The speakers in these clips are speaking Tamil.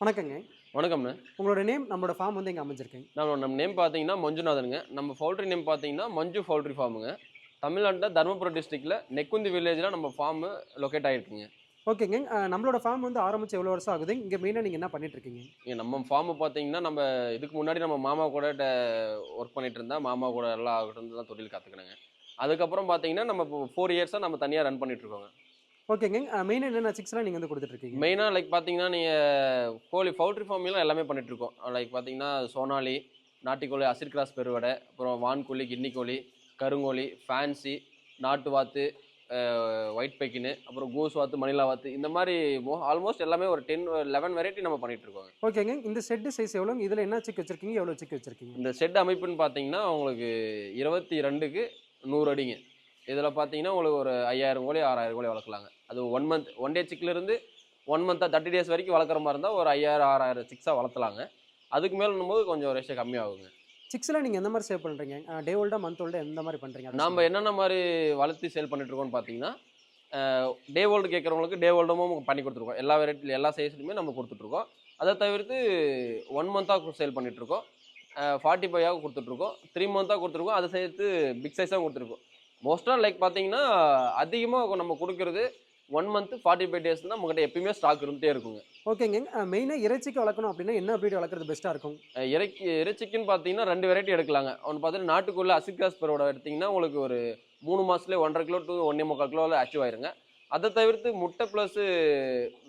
வணக்கங்க. வணக்கம்ண்ணே. உங்களோட நேம் நம்மளோட ஃபார்ம் வந்து எங்கே அமைஞ்சிருக்கீங்க நம்ம நம்ம நேம் பார்த்தீங்கன்னா மஞ்சுநாதனுங்க. நம்ம பவுல்ட்ரி நேம் பார்த்தீங்கன்னா மஞ்சு பவுல்ட்ரி ஃபார்முங்க தமிழ்நாட்டில் தருமபுரம் டிஸ்ட்ரிக்டில் நெக்குந்தி வில்லேஜில் நம்ம ஃபார்மு லொக்கேட் ஆகிருக்குங்க ஓகேங்க. நம்மளோட ஃபார்ம் வந்து ஆரம்பிச்சு எவ்வளோ வருஷம் ஆகுது? இங்கே மெயினாக நீங்கள் என்ன பண்ணிட்டு இருக்கீங்க? இங்க நம்ம ஃபார்மு பார்த்தீங்கன்னா நம்ம இதுக்கு முன்னாடி நம்ம மாமா கூட ஒர்க் பண்ணிட்டு இருந்தா மாமா கூட எல்லாம் இருந்து தான் தொழில் கற்றுக்கினேங்க அதுக்கப்புறம் பார்த்தீங்கன்னா நம்ம இப்போ ஃபோர் இயர்ஸாக நம்ம தனியாக ரன் பண்ணிட்டு இருக்கோங்க. ஓகேங்க மெயினாக என்னென்ன சிக்ஸ்லாம் நீங்கள் வந்து கொடுத்துட்டு இருக்கீங்க மெயினாக லைக் பார்த்தீங்கன்னா நீங்கள் கோழி பவுல்ட்ரி ஃபார்ம்லாம் எல்லாமே பண்ணிட்டு இருக்கோம் லைக் பார்த்தீங்கன்னா சோனாலி நாட்டுக்கோழி அசிட் கிராஸ் பெருவடை அப்புறம் வான்கோழி கோழி கருங்கோழி ஃபேன்சி நாட்டு வாத்து ஒயிட் பெக்கின்னு அப்புறம் கூஸ் வாத்து மணிலா வாத்து இந்த மாதிரி ஆல்மோஸ்ட் எல்லாமே ஒரு டென் லெவன் வெரைட்டி நம்ம பண்ணிட்டு இருக்கோங்க ஓகேங்க இந்த செட்டு சைஸ் எவ்வளோ இதில் என்ன சிக் வச்சிருக்கீங்க? எவ்வளோ சிக் வச்சிருக்கீங்க? இந்த ஷெட் அமைப்புன்னு பார்த்தீங்கன்னா உங்களுக்கு இருபத்தி ரெண்டுக்கு நூறு அடிங்க. இதில் பார்த்தீங்கன்னா உங்களுக்கு ஒரு ஐயாயிரம் கோழி ஆறாயிரம் கோழி வளர்க்கலாங்க. அது ஒன் மந்த் ஒன் டே சிக்லேருந்து ஒன் மந்த்தாக தேர்ட்டி டேஸ் வரைக்கும் வளர்க்குற மாதிரி இருந்தால் ஒரு ஐயாயிரம் ஆறாயிரம் சிக்ஸாக வளர்த்தலாங்க. அதுக்கு மேலும் போது கொஞ்சம் ரேஷியோ கம்மியாகுங்க சிக்ஸ்லாம் நீங்கள் எந்த மாதிரி சேவ் பண்ணுறீங்க டே ஓல்டா மந்த் ஓல்டா எந்த மாதிரி பண்ணுறீங்க நாம் என்னென்ன மாதிரி வளர்த்தி சேல் பண்ணிட்டு இருக்கோம்னு பார்த்தீங்கன்னா டே ஓல்டு கேட்குறவங்களுக்கு டே ஓல்டமும் பண்ணி கொடுத்துருக்கோம். எல்லா வெரைட்டியில் எல்லா சைஸ்லையுமே நம்ம கொடுத்துட்ருக்கோம் அதை தவிர்த்து ஒன் மந்த்தாக சேல் பண்ணிகிட்ருக்கோம் ஃபார்ட்டி ஃபைவாக கொடுத்துட்ருக்கோம் த்ரீ மந்த்தாக கொடுத்துருக்கோம் அதை சேர்த்து பிக் சைஸாக கொடுத்துருக்கோம் மோஸ்ட்டாக லைக் பார்த்தீங்கன்னா அதிகமாக நம்ம கொடுக்குறது one month forty five days தான் நம்மகிட்ட எப்பயுமே ஸ்டாக் இருந்துகிட்டே இருக்குங்க. ஓகேங்க மெயினாக இறைச்சிக்கு வளர்க்கணும் அப்படின்னா என்ன ப்ரீட் வளர்க்குறது பெஸ்ட்டாக இருக்கும்? இறைச்சி இறைச்சிக்குன்னு பார்த்தீங்கன்னா ரெண்டு வெரைட்டி எடுக்கலாங்க. அவன் பார்த்தீங்கன்னா நாட்டுக்குள்ள அசிகாஸ் பெரோட எடுத்தீங்கன்னா உங்களுக்கு ஒரு மூணு மாதத்துலேயே ஒன்றரை கிலோ டு ஒன்றே முக்கால் கிலோவில் அச்சீவ் ஆயிருங்க. அதை தவிர்த்து முட்டை ப்ளஸ்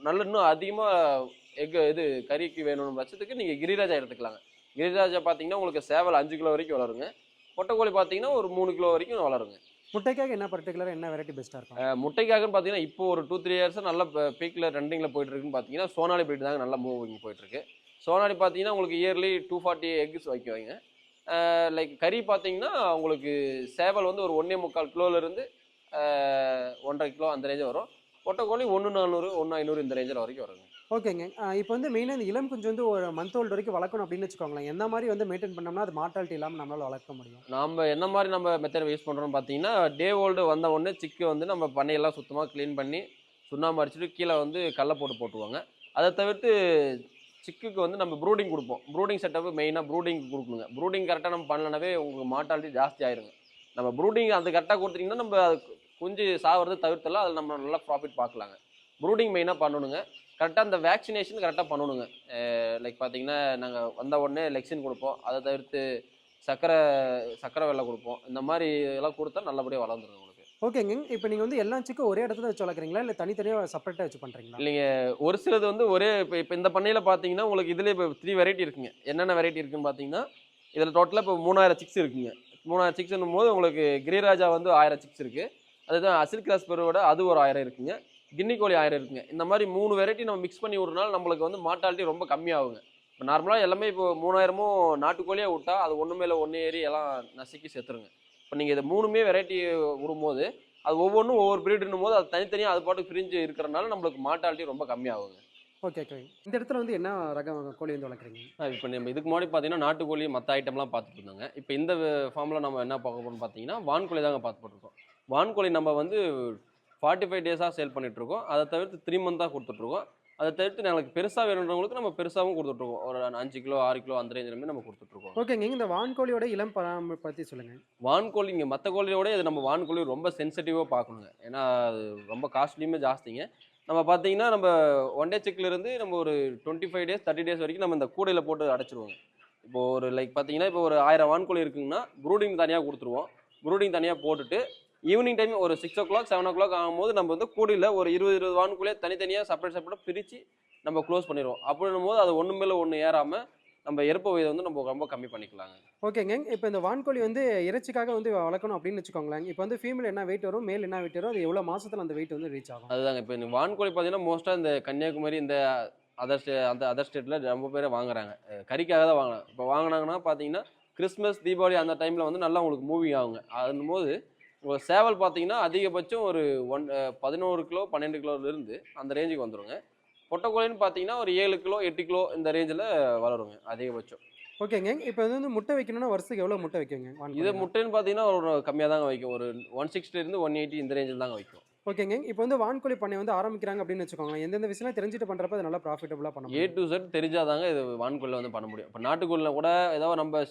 நல்ல இன்னும் அதிகமாக எக் இது கறிக்கு வேணும்னு பட்சத்துக்கு நீங்கள் கிரிராஜா எடுத்துக்கலாங்க. கிரிராஜா பார்த்தீங்கன்னா உங்களுக்கு சேவல் அஞ்சு கிலோ வரைக்கும் வளருங்க. பொட்டைக்கோழி பார்த்தீங்கன்னா ஒரு மூணு கிலோ வரைக்கும் வளருங்க. முட்டைக்காக என்ன பர்டிகுலராக என்ன வெரைட்டி பெஸ்ட்டாக இருக்கும்? முட்டைக்காகன்னு பார்த்தீங்கன்னா இப்போ ஒரு டூ த்ரீ இயர்ஸ் நல்ல பீக்கில் ட்ரெண்டிங்கில் போயிட்டு இருக்குன்னு பார்த்தீங்கன்னா சோனாலி breed தாங்க நல்லா மூவிங் போயிட்டுருக்கு. சோனாலி பார்த்தீங்கன்னா உங்களுக்கு இயர்லி டூ ஃபார்ட்டி எக்ஸ் வைக்குவாங்க. லைக் கறி பார்த்தீங்கன்னா உங்களுக்கு சேவல் வந்து ஒரு ஒன்றே முக்கால் கிலோலேருந்து ஒன்றரை கிலோ அந்த ரேஞ்சில் வரும். பொட்டைக்கோழி ஒன்று நானூறு ஒன்று ஐநூறு இந்த ரேஞ்சில் வரைக்கும் வருங்க. ஓகேங்க. இப்போ வந்து மெயினாக இந்த இளம் குஞ்சு வந்து ஒரு மந்த் ஓல்டு வரைக்கும் வளர்க்கணும் அப்படின்னு வச்சுக்கோங்களேன். எந்த மாதிரி வந்து மெயின்டைன் பண்ணோம்னா அது மார்ட்டாலிட்டி இல்லாமல் நம்மளால் வளர்க்க முடியும். நம்ம என்ன மாதிரி நம்ம மெத்தட் யூஸ் பண்ணுறோம்னு பார்த்தீங்கன்னா டே ஓல்டு வந்த உடனே சிக்கு வந்து நம்ம பண்ணையெல்லாம் சுத்தமாக க்ளீன் பண்ணி சுண்ணாம்பு அடிச்சுட்டு கீழே வந்து கடல போட்டு போட்டுருவாங்க. அதை தவிர்த்து சிக்குக்கு வந்து நம்ம ப்ரூடிங் கொடுப்போம். ப்ரூடிங் செட்டப் மெயினாக ப்ரூடிங் கொடுக்கணுங்க. ப்ரூடிங் கரெக்டாக நம்ம பண்ணலனாவே உங்களுக்கு மார்ட்டாலிட்டி ஜாஸ்தி ஆயிருங்க. நம்ம ப்ரூடிங் அது கரெக்டாக கொடுத்தீங்கன்னா நம்ம அது குஞ்சு சாகிறது தவிர்த்தலாம் அதில் நம்ம நல்லா ப்ராஃபிட் பார்க்கலாங்க ப்ரூடிங் மெயினாக பண்ணணுங்க. கரெக்டாக அந்த வேக்சினேஷன் கரெக்டாக பண்ணணுங்க. லைக் பார்த்தீங்கன்னா நாங்கள் வந்த உடனே லெக்சின் கொடுப்போம். அதை தவிர்த்து சக்கரை சக்கரை வெள்ளை கொடுப்போம். இந்த மாதிரி எல்லாம் கொடுத்தா நல்லபடியாக வளர்ந்துருங்க உங்களுக்கு. ஓகேங்க இப்போ நீங்கள் வந்து எல்லா சிக்கும் ஒரே இடத்துல வச்சு வளர்க்குறீங்களா? இல்லை தனித்தனியாக செப்பரேட்டாக வச்சு பண்ணுறீங்களா இல்லைங்க. ஒரு சிலது வந்து ஒரே இப்போ இப்போ இந்த பண்ணையில் பார்த்தீங்கன்னா உங்களுக்கு இதுலேயே இப்போ த்ரீ வெரைட்டி இருக்குங்க. என்னென்ன வெரைட்டி இருக்குன்னு பார்த்தீங்கன்னா இதில் டோட்டலாக இப்போ மூணாயிரம் சிக்ஸ் இருக்குங்க. மூணாயிரம் சிக்ஸ்னும் போது உங்களுக்கு கிரிராஜா வந்து ஆயிரம் சிக்ஸ் இருக்குது அதுதான் அசில் கிராஸ் பெருவோட அது ஒரு ஆயிரம் இருக்குங்க. கின்னி கோழி ஆயிரம் இருக்குங்க. இந்த மாதிரி மூணு வெரைட்டி நம்ம மிக்ஸ் பண்ணி விட்றனால நம்மளுக்கு வந்து மார்ட்டாலிட்டி ரொம்ப கம்மியாகுங்க. இப்போ நார்மலாக எல்லாமே இப்போ மூணாயிரமும் நாட்டுக்கோழியாக விட்டா அது ஒன்று மேலே ஒன்று ஏறி எல்லாம் நசுக்கி செத்துருங்க. இப்போ நீங்கள் இதை மூணுமே வெரைட்டி விடும்போது அது ஒவ்வொன்றும் ஒவ்வொரு பிரீடுன்னும் போது அது தனித்தனியாக அது பாட்டுக்கு பிரிஞ்சு இருக்கிறனால நம்மளுக்கு மார்ட்டாலிட்டி ரொம்ப கம்மியாகுங்க. ஓகே ஓகே இந்த இடத்துல வந்து என்ன ரகம் கோழி வந்து வளர்க்குறீங்க? இப்போ நம்ம இதுக்கு முன்னாடி பார்த்தீங்கன்னா நாட்டுக்கோழி மற்ற ஐட்டம்லாம் பார்த்துட்டு இருந்தாங்க. இப்போ இந்த ஃபார்மில் நம்ம என்ன பார்க்க போகிறோம்னு பார்த்தீங்கன்னா வான்கோழி தாங்க பார்த்து போட்டிருக்கோம் வான்கோழி நம்ம வந்து ஃபார்ட்டி ஃபைவ் டேஸாக சேல் பண்ணிகிட்ருக்கோம் அதை தவிர்த்து த்ரீ மந்த்தாக கொடுத்துட்ருக்கோம் அதை தவிர்த்து நாளைக்கு பெருசாக வேணுன்றவங்களுக்கு நம்ம பெருசாகவும் கொடுத்துட்ருக்கோம் ஒரு அஞ்சு கிலோ ஆறு கிலோ அந்த ரேஞ்சிலுமே நம்ம கொடுத்துட்ருக்கோம் ஓகேங்க இந்த வான்கோழியோட இளம் பராமரிப்பு பற்றி சொல்லுங்கள் வான்கோழி இங்கே மற்ற கோழியோட இது நம்ம வான்கோழி ரொம்ப சென்சிட்டிவாக பார்க்கணுங்க. ஏன்னா அது ரொம்ப காஸ்ட்லியுமே ஜாஸ்திங்க. நம்ம பார்த்தீங்கன்னா நம்ம ஒன் டே இருந்து நம்ம ஒரு twenty five days thirty days வரைக்கும் நம்ம இந்த கூடையில் போட்டு அடைச்சிருவோங்க. இப்போ ஒரு லைக் பார்த்தீங்கன்னா இப்போ ஒரு ஆயிரம் வான்கோழி இருக்குங்கன்னா ப்ரூடிங் தனியாக கொடுத்துருவோம். ப்ரூடிங் தனியாக போட்டுட்டு ஈவினிங் டைம் ஒரு six o'clock seven o'clock ஆகும்போது நம்ம வந்து கூடையில் ஒரு இருபது இருபது வான்கோழியை தனித்தனியாக செப்பரேட் செப்பரேட் பிரித்து நம்ம க்ளோஸ் பண்ணிடுவோம். அப்படின்னும் போது அது ஒன்று மேலே ஒன்று ஏறாமல் நம்ம இறப்பு வயதை வந்து நம்ம ரொம்ப கம்மி பண்ணிக்கலாங்க. ஓகேங்க இப்போ இந்த வான்கோழி வந்து இறைச்சிக்காக வந்து வளர்க்கணும் அப்படின்னு வச்சுக்கோங்களேன். இப்போ வந்து ஃபீமேல் என்ன வெயிட் வரும் மேல் என்ன வெயிட் வரும் அது எவ்வளோ மாசத்துல அந்த வெயிட் வந்து ரீச் ஆகும்? அதுதாங்க. இப்போ இந்த வான்கோழி பார்த்தீங்கன்னா மோஸ்ட்டாக இந்த கன்னியாகுமரி இந்த அதர் ஸ்டே அந்த அதர் ஸ்டேட்டில் ரொம்ப பேர் வாங்குறாங்க. கறிக்காக தான் வாங்குறாங்க. இப்போ வாங்கினாங்கன்னா பார்த்தீங்கன்னா கிறிஸ்மஸ் தீபாவளி அந்த டைமில் வந்து நல்லா உங்களுக்கு மூவிங் ஆகுங்க. அதும்போது உங்கள் சேவல் பார்த்தீங்கன்னா அதிகபட்சம் ஒரு ஒன் பதினோரு கிலோ பன்னெண்டு கிலோலேருந்து அந்த ரேஞ்சுக்கு வந்துருங்க. பொட்டைக்கோழின்னு பார்த்தீங்கன்னா ஒரு ஏழு கிலோ எட்டு கிலோ இந்த ரேஞ்சில் வளருங்க அதிகபட்சம். ஓகேங்க. இப்போ இது வந்து முட்டை வைக்கணும்னா வருஷத்துக்கு எவ்வளோ முட்டை வைக்குங்க? இது முட்டைன்னு பார்த்தீங்கன்னா ஒரு கம்மியாக தாங்க வைக்கும். ஒரு ஒன் இருந்து ஒன் எயிட்டி இந்த ரேஞ்சில் தாங்க வைக்கும். ஓகேங்க. இப்போ வந்து வான்கோழி பண்ணை வந்து ஆரம்பிக்கிறாங்க அப்படின்னு வச்சுக்கோங்களேன். எந்தெந்த விஷயம்லாம் தெரிஞ்சுட்டு பண்ணுறப்ப அது நல்லா ப்ராஃபிட்டபுளாக பண்ண ஏ டு செட் தெரிஞ்சாதாங்க இது வான்கோழில் வந்து பண்ண முடியும். இப்போ நாட்டுக்கோழில் கூட ஏதோ நம்ம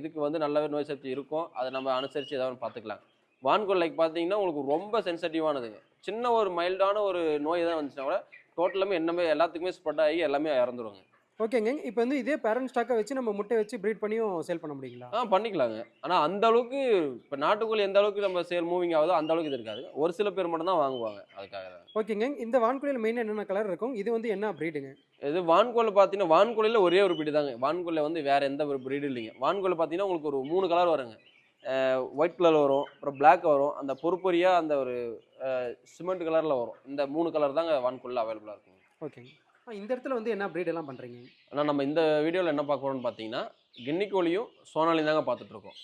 இதுக்கு வந்து நல்லாவே நோய் சக்தி இருக்கும். அதை நம்ம அனுசரித்து ஏதாவது பார்த்துக்கலாம். வான்கோழி லைக் பார்த்தீங்கன்னா உங்களுக்கு ரொம்ப சென்சிட்டிவானதுங்க சின்ன ஒரு மைல்டான ஒரு நோய் தான் வந்துச்சுன்னா கூட டோட்டலாமே என்னமே எல்லாத்துக்குமே ஸ்ப்ரெட் ஆகி எல்லாமே இறந்துருவாங்க ஓகேங்க. இப்போ வந்து இதே பேரண்ட் ஸ்டாக்கை வச்சு நம்ம முட்டை வச்சு ப்ரீட் பண்ணியும் சேல் பண்ண முடியுங்களா? ஆ பண்ணிக்கலாங்க. ஆனால் அந்த அளவுக்கு இப்போ நாட்டுக்கோழி எந்த அளவுக்கு நம்ம சேல் மூவிங் ஆகுதோ அந்த அளவுக்கு இது இருக்காது. ஒரு சில பேர் மட்டும் தான் வாங்குவாங்க அதுக்காக தான். ஓகேங்க. இந்த வான்கோழியில் மெயினாக என்னென்ன கலர் இருக்கும்? இது வந்து என்ன ப்ரீடுங்க இது வான்கோழி பார்த்தீங்கன்னா வான்கோழியில் ஒரே ஒரு breed தாங்க. வான்கோழியில் வந்து வேற எந்த ஒரு breed இல்லைங்க. வான்கோழி பார்த்தீங்கன்னா உங்களுக்கு ஒரு மூணு கலர் வருங்க. ஒயிட் கலர் வரும் அப்புறம் Black வரும். அந்த பொறுப்பொரியா அந்த ஒரு சிமெண்ட் கலரில் வரும். இந்த மூணு கலர் தாங்க வான்கோழியில் அவைலபிளாக இருக்குங்க. ஓகேங்க இந்த இடத்துல வந்து என்ன breed எல்லாம் பண்ணுறீங்க ஆனால் நம்ம இந்த வீடியோவில் என்ன பார்க்க போறோம்னு பார்த்தீங்கன்னா கின்னி கோழியும் சோனாலியும் தாங்க பார்த்துட்டு இருக்கோம்.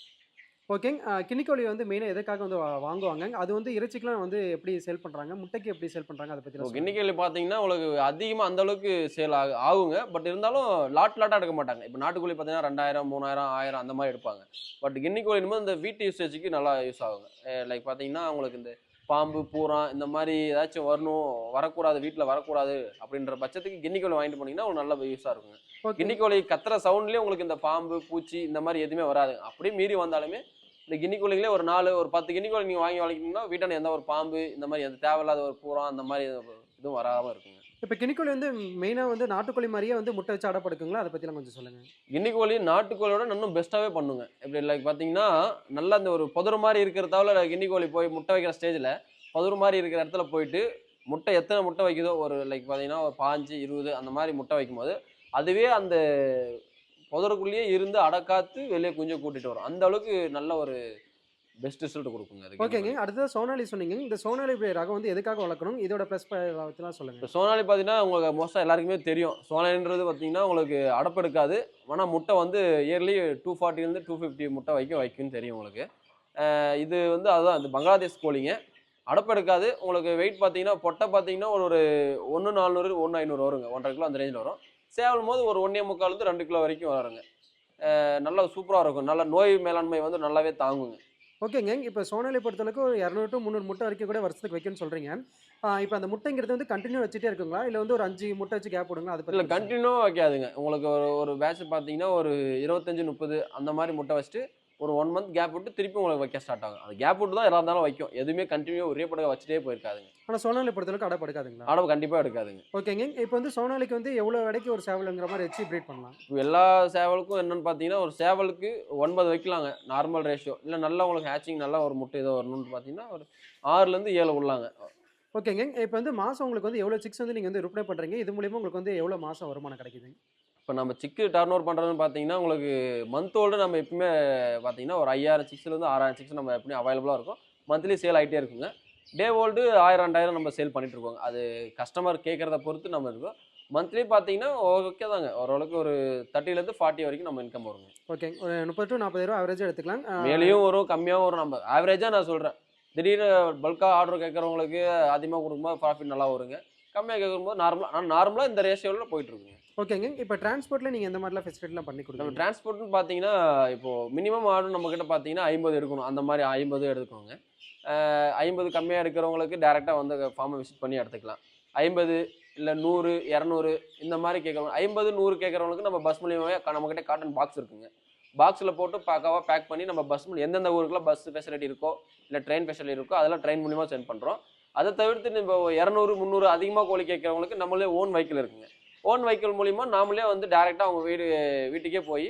ஓகேங்க கிணிக்கோழி வந்து மெயினாக எதுக்காக வந்து வாங்குவாங்க? அது வந்து இறைச்சிக்கெலாம் வந்து எப்படி சேல் பண்ணுறாங்க முட்டைக்கு எப்படி சேல் பண்ணுறாங்க அதை பற்றி கின்னி கோழி பார்த்தீங்கன்னா உங்களுக்கு அதிகமாக அந்த அளவுக்கு சேல் ஆகு ஆகுங்க. பட் இருந்தாலும் லாட் லாட்டாக எடுக்க மாட்டாங்க. இப்போ நாட்டுக்கோழி பார்த்தீங்கன்னா ரெண்டாயிரம் மூணாயிரம் ஆயிரம் அந்த மாதிரி எடுப்பாங்க. பட் போது இந்த வீட்டு யூசேஜுக்கு நல்லா யூஸ் ஆகுங்க. லைக் பார்த்தீங்கன்னா உங்களுக்கு இந்த பாம்பு பூரா இந்த மாதிரி ஏதாச்சும் வரணும் வரக்கூடாது வீட்டில் வரக்கூடாது அப்படின்ற பட்சத்துக்கு கின்னி கோழி வாங்கிட்டு போனீங்கன்னா ஒரு நல்ல யூஸாக இருக்குங்க. ஓகே கின்னி கோழி கத்துற சவுண்ட்லேயே உங்களுக்கு இந்த பாம்பு பூச்சி இந்த மாதிரி எதுவுமே வராது. அப்படியே மீறி வந்தாலுமே இந்த கின்னி கோழிகளே ஒரு நாலு ஒரு பத்து கின்னி கோழி நீங்கள் வாங்கி வளர்க்கணும்னா வீட்டான எந்த ஒரு பாம்பு இந்த மாதிரி எந்த தேவையில்லாத ஒரு பூரா அந்த மாதிரி இதுவும் வராமல் இருக்குங்க. இப்போ கிணிக்கோழி வந்து மெயினாக வந்து நாட்டுக்கோழி மாதிரியே வந்து முட்டை வச்சு அடப்படுக்குங்களா அதை பற்றிலாம் கொஞ்சம் சொல்லுங்கள் கின்னி கோழி நாட்டுக்கோழியோட இன்னும் பெஸ்ட்டாகவே பண்ணுங்க. எப்படி லைக் பார்த்தீங்கன்னா நல்லா இந்த ஒரு புதர் மாதிரி இருக்கிறதால கின்னி கோழி போய் முட்டை வைக்கிற ஸ்டேஜில் புதர் மாதிரி இருக்கிற இடத்துல போயிட்டு முட்டை எத்தனை முட்டை வைக்குதோ ஒரு லைக் பார்த்தீங்கன்னா ஒரு பாஞ்சு இருபது அந்த மாதிரி முட்டை வைக்கும்போது அதுவே அந்த புதருக்குள்ளேயே இருந்து அடக்காத்து வெளியே குஞ்சு கூட்டிட்டு வரும். அந்த அளவுக்கு நல்ல ஒரு பெஸ்ட் ரிசல்ட் கொடுக்குங்க அது ஓகேங்க. அடுத்தது சோனாலி சொன்னீங்க. இந்த சோனாலி ரகம் வந்து எதுக்காக வளர்க்கணும்? இதோட ப்ளஸ் பற்றிலாம் சொல்லுங்கள் இப்போ சோனாலி பார்த்தீங்கன்னா உங்களுக்கு மோஸ்ட்டாக எல்லாருக்குமே தெரியும். சோனாலின்றது பார்த்தீங்கன்னா உங்களுக்கு அடப்பெடுக்காது ஆனால் முட்டை வந்து இயர்லி டூ ஃபார்ட்டிலேருந்து டூ ஃபிஃப்டி முட்டை வைக்க வைக்கும்னு தெரியும் உங்களுக்கு. இது வந்து அதுதான். இந்த பங்களாதேஷ் கோழிங்க. அடப்பெடுக்காது உங்களுக்கு வெயிட் பார்த்தீங்கன்னா பொட்டை பார்த்தீங்கன்னா ஒரு ஒரு ஒன்று நானூறு ஒன்று ஐநூறு வருங்க. ஒன்றரை கிலோ அந்த ரேஞ்சில் வரும். சேவலும் போது ஒரு ஒன்றே முக்கால்லேருந்து ரெண்டு கிலோ வரைக்கும் வருங்க நல்லா சூப்பராக இருக்கும். நல்ல நோய் மேலாண்மை வந்து நல்லாவே தாங்குங்க. ஓகேங்க. இப்போ சோனாலி பொறுத்தளவுக்கு ஒரு இரநூறு டு முந்நூறு முட்டை வரைக்கும் கூட வருஷத்துக்கு வைக்கணும்னு சொல்கிறீங்க இப்போ அந்த முட்டைங்கிறது வந்து கண்டினியூ வச்சுட்டே இருக்குங்களா? இல்லை வந்து ஒரு அஞ்சு முட்டை வச்சு கேப் விடுங்களா அதை இல்லை பற்றி கண்டினியூவாக வைக்காதுங்க. உங்களுக்கு ஒரு ஒரு பேட்ச் பார்த்தீங்கன்னா ஒரு இருபத்தஞ்சு முப்பது அந்த மாதிரி முட்டை வச்சுட்டு ஒரு ஒன் மந்த் கேப் விட்டு திருப்பி உங்களுக்கு வைக்க ஸ்டார்ட் ஆகும். அந்த கேப் விட்டு தான் எல்லா இருந்தாலும் வைக்கும். எதுவுமே கண்டினியூ ஒரே படம் வச்சுட்டே போயிருக்காதுங்க. ஆனால் சோனாலி பொறுத்தளவுக்கு அடப்படுக்காதுங்களா ஆடவு கண்டிப்பாக எடுக்காதுங்க. ஓகேங்க. இப்போ வந்து சோனாலிக்கு வந்து எவ்வளோ விலைக்கு ஒரு சேவலுங்கிற மாதிரி வச்சு ப்ரீட் பண்ணலாம்? இப்போ எல்லா சேவலுக்கும் என்னன்னு பார்த்தீங்கன்னா ஒரு சேவலுக்கு ஒன்பது வைக்கலாங்க நார்மல் ரேஷியோ இல்லை நல்லா உங்களுக்கு ஹேச்சிங் நல்லா ஒரு முட்டை ஏதோ வரணும்னு பார்த்தீங்கன்னா ஒரு ஆறுலேருந்து ஏழு விடலாங்க ஓகேங்க. இப்போ வந்து மாதம் உங்களுக்கு வந்து எவ்வளோ சிக்ஸ் வந்து நீங்கள் வந்து விற்பனை பண்ணுறீங்க இது மூலியமா உங்களுக்கு வந்து எவ்வளோ மாதம் வருமானம் கிடைக்குது இப்போ நம்ம சிக்கு டர்ன் ஓவர் பண்ணுறதுன்னு பார்த்தீங்கன்னா உங்களுக்கு மந்த் ஓல்டு நம்ம எப்பவுமே பார்த்தீங்கன்னா ஒரு ஐயாயிரம் சிக்ஸ்லேருந்து ஆறாயிரம் சிக்ஸ் நம்ம எப்படியும் அவைலபிளாக இருக்கும். மந்த்லி சேல் ஆகிட்டே இருக்குங்க. டே ஓல்டு ஆயிரம் ரெண்டாயிரம் நம்ம சேல் பண்ணிட்டு இருக்கோங்க. அது கஸ்டமர் கேட்குறத பொறுத்து நம்ம இருக்கோம். மந்த்லி பார்த்தீங்கன்னா ஓகே தாங்க. ஓரளவுக்கு ஒரு தேர்ட்டிலேருந்து ஃபார்ட்டி வரைக்கும் நம்ம இன்கம் வருங்க. ஓகே ஒரு முப்பது டு நாற்பது ரூபா ஆவரேஜாக எடுத்துக்கலாம். மேலேயும் வரும் கம்மியாகவும் வரும். நம்ம ஆவரேஜாக நான் சொல்கிறேன் திடீர்னு பல்காக ஆர்டர் கேட்குறவங்களுக்கு அதிகமாக கொடுக்கும்போது ப்ராஃபிட் நல்லா வருங்க. கம்மியாக கேட்கும்போது நார்மலாக ஆனால் நார்மலாக இந்த ரேஷியோவில் போயிட்டு இருக்குங்க. ஓகேங்க. இப்போ டிரான்ஸ்போர்ட்டில் நீங்கள் எந்த மாதிரிலாம் ஃபெசிலிட்டிலாம் பண்ணி கொடுக்குறீங்க? டிரான்ஸ்போர்ட்னு பார்த்தீங்கன்னா இப்போ மினிமம் ஆர்டர் நம்ம கிட்ட பார்த்தீங்கன்னா ஐம்பது எடுக்கணும் அந்த மாதிரி ஐம்பது எடுக்கணுங்க ஐம்பது கம்மியாக எடுக்கிறவங்களுக்கு டேரெக்டாக வந்து ஃபார்மை விசிட் பண்ணி எடுத்துக்கலாம். ஐம்பது இல்லை நூறு இரநூறு இந்த மாதிரி கேட்குறவங்க ஐம்பது நூறு கேட்குறவங்களுக்கு நம்ம பஸ் மூலியமாகவே நம்மக்கிட்ட காட்டன் பாக்ஸ் இருக்குங்க. பாக்ஸில் போட்டு பக்காவாக பேக் பண்ணி நம்ம பஸ் மூலம் எந்தெந்த ஊருக்குலாம் பஸ் ஃபெசிலிட்டி இருக்கோ இல்லை ட்ரெயின் ஃபெசிலிட்டி இருக்கோ அதெல்லாம் ட்ரெயின் மூலியமாக சென்ட் பண்ணுறோம் அதை தவிர்த்து நம்ம இரநூறு முந்நூறு அதிகமாக கோழி கேட்குறவங்களுக்கு நம்மளே ஓன் வெஹிக்கிள் இருக்குங்க. ஓன் வெஹிக்கிள் மூலிமா நாமளே வந்து டேரெக்டாக அவங்க வீடு வீட்டுக்கே போய்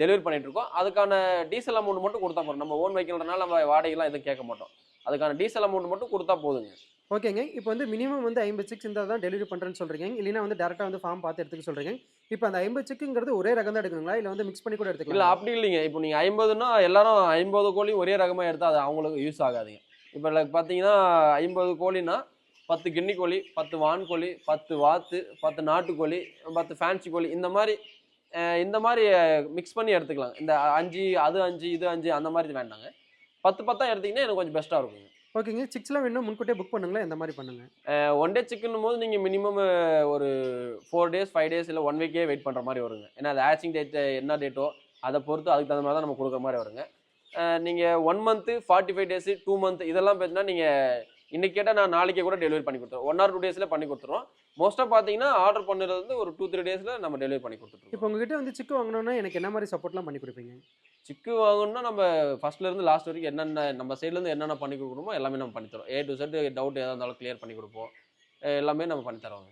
டெலிவரி பண்ணிட்டு இருக்கோம் அதுக்கான டீசல் அமௌண்ட் மட்டும் கொடுத்தா போதும். நம்ம ஓன் வெஹிக்கிள்னால நம்ம வாடகைலாம் எதுவும் கேட்க மாட்டோம். அதுக்கான டீசல் அமௌண்ட் மட்டும் கொடுத்தா போதுங்க. ஓகேங்க. இப்போ வந்து மினிமம் வந்து ஐம்பது சிக்ஸ் இருந்தால் தான் டெலிவரி பண்ணுறேன்னு சொல்கிறீங்க இல்லைனா வந்து டேரெக்டாக வந்து ஃபார்ம் பார்த்து எடுத்துக்க சொல்கிறீங்க இப்போ அந்த ஐம்பது சிக்குங்கிறது ஒரே ரகம் தான் எடுக்கணுங்களா? இல்லை வந்து மிக்ஸ் பண்ணி கூட இல்லை எடுத்துக்கலாம் அப்படி இல்லைங்க. இப்போ நீங்கள் ஐம்பதுன்னா எல்லாரும் ஐம்பது கோழியும் ஒரே ரகமாக எடுத்தால் அது அவங்களுக்கு யூஸ் ஆகாதுங்க. இப்போ பார்த்தீங்கன்னா ஐம்பது கோழினா பத்து கிண்ணி கோழி பத்து வான் கோழி பத்து வாத்து பத்து நாட்டுக்கோழி பத்து ஃபேன்சி கோழி இந்த மாதிரி இந்த மாதிரி மிக்ஸ் பண்ணி எடுத்துக்கலாம். இந்த அஞ்சு அது அஞ்சு இது அஞ்சு அந்த மாதிரி வேண்டாங்க. பத்து பத்தா எடுத்தீங்கன்னா எனக்கு கொஞ்சம் பெஸ்ட்டாக இருக்குங்க. ஓகேங்க. சிக்ஸ்லாம் வேணும் முன்கூட்டியே புக் பண்ணுங்களா எந்த மாதிரி பண்ணுங்க. ஒன் டே சிக்கன் போது நீங்கள் மினிமம் ஒரு ஃபோர் டேஸ் ஃபைவ் டேஸ் இல்லை ஒன் வீக்கே வெயிட் பண்ணுற மாதிரி வருங்க. ஏன்னா அது ஆச்சிங் டேட் என்ன டேட்டோ அதை பொறுத்து அதுக்கு தகுந்த மாதிரி தான் நம்ம கொடுக்குற மாதிரி வருங்க. நீங்கள் one month forty five days two month இதெல்லாம் பார்த்தீங்கன்னா நீங்கள் இன்னைக்கு கேட்டால் நான் நாளைக்கே கூட டெலிவரி பண்ணி கொடுத்துருவோம் ஒன் ஆர் டூ டேஸில் பண்ணி கொடுத்துருவோம். மோஸ்ட்டாக பார்த்தீங்கன்னா ஆர்டர் பண்ணுறது வந்து ஒரு டூ த்ரீ டேஸில் நம்ம டெலிவரி பண்ணி கொடுத்துருவோம். இப்போ உங்ககிட்ட வந்து சிக்கு வாங்கணும்னா எனக்கு என்ன மாதிரி சப்போர்ட்லாம் பண்ணி கொடுப்பீங்க? சிக்கு வாங்கணும்னா நம்ம ஃபர்ஸ்ட்ல இருந்து லாஸ்ட் வரைக்கும் என்னென்ன நம்ம சைடுல இருந்து என்னென்ன பண்ணி கொடுக்கணுமோ எல்லாமே நம்ம பண்ணி தரோம் ஏ டு செட் டவுட் எதாக இருந்தாலும் கிளியர் பண்ணி கொடுப்போம். எல்லாமே நம்ம பண்ணி தரோம்